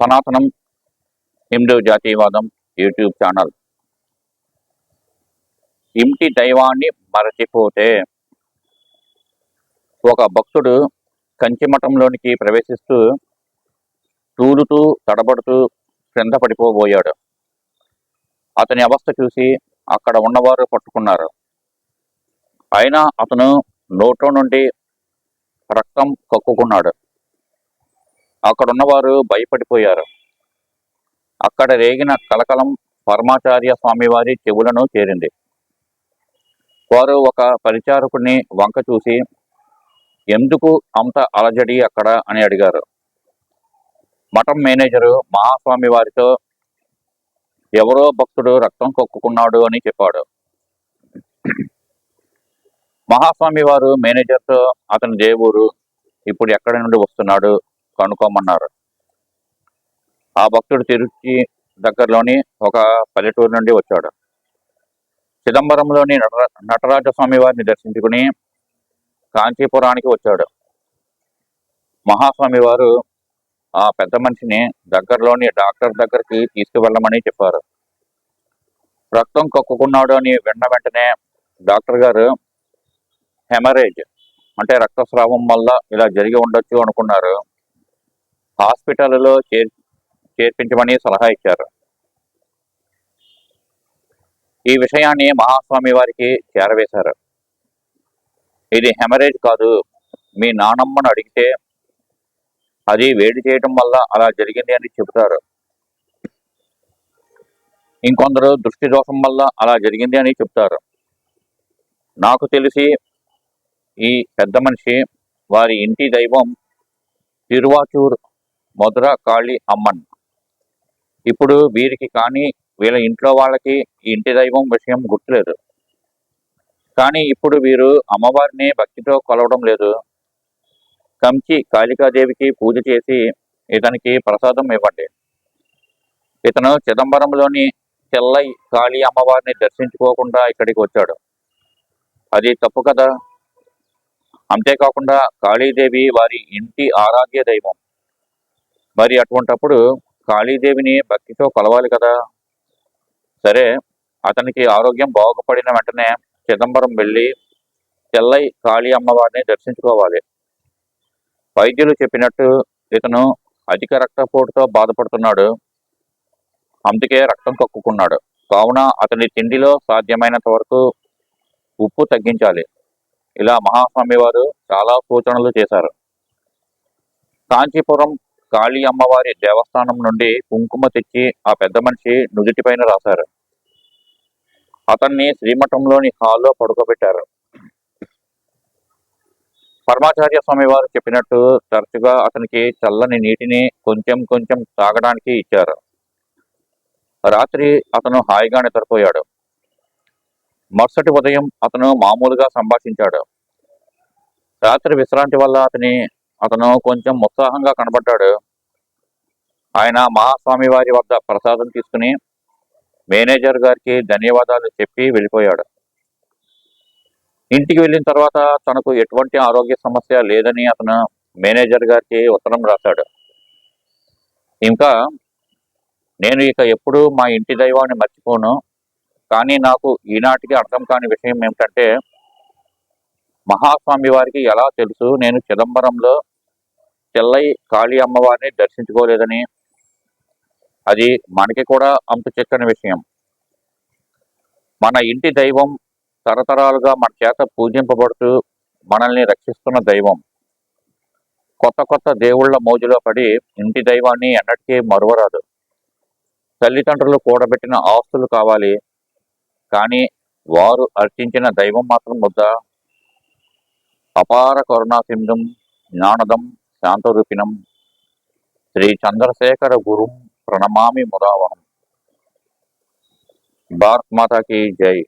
సనాతనం హిందూ జాతీయవాదం YouTube channel. ఇంటి దైవాన్ని మరచిపోతే ఒక భక్తుడు కంచిమఠంలోనికి ప్రవేశిస్తూ తూలుతూ తడబడుతూ క్రింద పడిపోబోయాడు. అతని అవస్థ చూసి అక్కడ ఉన్నవారు పట్టుకున్నారు. అయినా అతను నోట్లో నుండి రక్తం కక్కుకున్నాడు. అక్కడ ఉన్నవారు భయపడిపోయారు. అక్కడ రేగిన కలకలం పరమాచార్య స్వామివారి చెవులను చేరింది. వారు ఒక పరిచారకుడిని వంక చూసి ఎందుకు అంత అలజడి అక్కడ? అని అడిగారు. మఠం మేనేజరు మహాస్వామి వారితో ఎవరో భక్తుడు రక్తం కొక్కుకున్నాడు అని చెప్పాడు. మహాస్వామి వారు మేనేజర్తో అతని దేవుడు ఇప్పుడు ఎక్కడి నుండి వస్తున్నాడు? కనుక్కోమన్నారు. ఆ భక్తుడు తిరుచి దగ్గరలోని ఒక పల్లెటూరు నుండి వచ్చాడు. చిదంబరంలోని నటరాజస్వామి వారిని దర్శించుకుని కాంచీపురానికి వచ్చాడు. మహాస్వామి వారు ఆ పెద్ద మనిషిని దగ్గరలోని డాక్టర్ దగ్గరికి తీసుకువెళ్ళమని చెప్పారు. రక్తం కక్కుకున్నాడు అని విన్న వెంటనే డాక్టర్ గారు హెమరేజ్ అంటే రక్తస్రావం వల్ల ఇలా జరిగి ఉండొచ్చు అనుకున్నారు. హాస్పిటల్లో చేర్ చేర్పించమని సలహా ఇచ్చారు. ఈ విషయాన్ని మహాస్వామి వారికి చేరవేశారు. ఇది హెమరేజ్ కాదు. మీ నానమ్మను అడిగితే అది వేడి చేయడం వల్ల అలా జరిగింది అని చెబుతారు. ఇంకొందరు దృష్టి దోషం వల్ల అలా జరిగింది అని చెప్తారు నాకు తెలిసి ఈ పెద్ద మనిషి వారి ఇంటి దైవం తిరువాచూర్ మధుర కాళీ అమ్మన్. ఇప్పుడు వీరికి కానీ వీళ్ళ ఇంట్లో వాళ్ళకి ఇంటి దైవం విషయం గుర్తులేదు. కానీ ఇప్పుడు వీరు అమ్మవారిని భక్తితో కొలవడం లేదు. కంచి కాళికాదేవికి పూజ చేసి ఇతనికి ప్రసాదం ఇవ్వండి. ఇతను చిదంబరంలోని చెల్లై కాళీ అమ్మవారిని దర్శించుకోకుండా ఇక్కడికి వచ్చాడు. అది తప్పు కదా? అంతేకాకుండా కాళీదేవి వారి ఇంటి ఆరాధ్య దైవం. మరి అటువంటప్పుడు కాళీదేవిని భక్తితో కొలవాలి కదా? సరే అతనికి ఆరోగ్యం బాగుపడిన వెంటనే చిదంబరం వెళ్ళి తెల్లై కాళీ అమ్మవారిని దర్శించుకోవాలి. వైద్యులు చెప్పినట్టు ఇతను అధిక రక్తపోటుతో బాధపడుతున్నాడు. అందుకే రక్తం కక్కుకున్నాడు. కావున అతని తిండిలో సాధ్యమైనంత వరకు ఉప్పు తగ్గించాలి. ఇలా మహాస్వామి వారు చాలా సూచనలు చేశారు. కాంచీపురం కాళీ అమ్మవారి దేవస్థానం నుండి కుంకుమ తెచ్చి ఆ పెద్ద మనిషి నుదుటిపైన రాశారు. అతన్ని శ్రీమఠంలోని హాల్లో పడుకోబెట్టారు. పరమాచార్య స్వామి వారు చెప్పినట్టు తరచుగా అతనికి చల్లని నీటిని కొంచెం కొంచెం తాగడానికి ఇచ్చారు. రాత్రి అతను హాయిగా నిద్రపోయాడు. మరుసటి ఉదయం అతను మామూలుగా సంభాషించాడు. రాత్రి విశ్రాంతి వల్ల అతని అతను కొంచెం ఉత్సాహంగా కనబడ్డాడు. ఆయన మహాస్వామి వారి వద్ద ప్రసాదం తీసుకుని మేనేజర్ గారికి ధన్యవాదాలు చెప్పి వెళ్ళిపోయాడు. ఇంటికి వెళ్ళిన తర్వాత తనకు ఎటువంటి ఆరోగ్య సమస్య లేదని అతను మేనేజర్ గారికి ఉత్తరం రాశాడు. ఇంకా నేను ఇక ఎప్పుడూ మా ఇంటి దైవాన్ని మర్చిపోను కానీ నాకు ఈనాటికి అర్థం కాని విషయం ఏమిటంటే మహాస్వామి వారికి ఎలా తెలుసు? నేను చిదంబరంలో చెల్లై కాళీ అమ్మవారిని దర్శించుకోలేదని. అది మనకి కూడా అంత చెక్కని విషయం. మన ఇంటి దైవం తరతరాలుగా మన చేత పూజింపబడుతూ మనల్ని రక్షిస్తున్న దైవం. కొత్త కొత్త దేవుళ్ళ మోజులో పడి ఇంటి దైవాన్ని ఎన్నటికీ మరువరాదు. తల్లిదండ్రులు కూడబెట్టిన ఆస్తులు కావాలి. కానీ వారు అర్చించిన దైవం మాత్రం ముద్ద అపార కరుణాసింధుం జ్ఞానదం శాంతరూపిణం శ్రీ చంద్రశేఖర గురుం ప్రణమామి ముదావహం. భారత్ మాతాకి జై.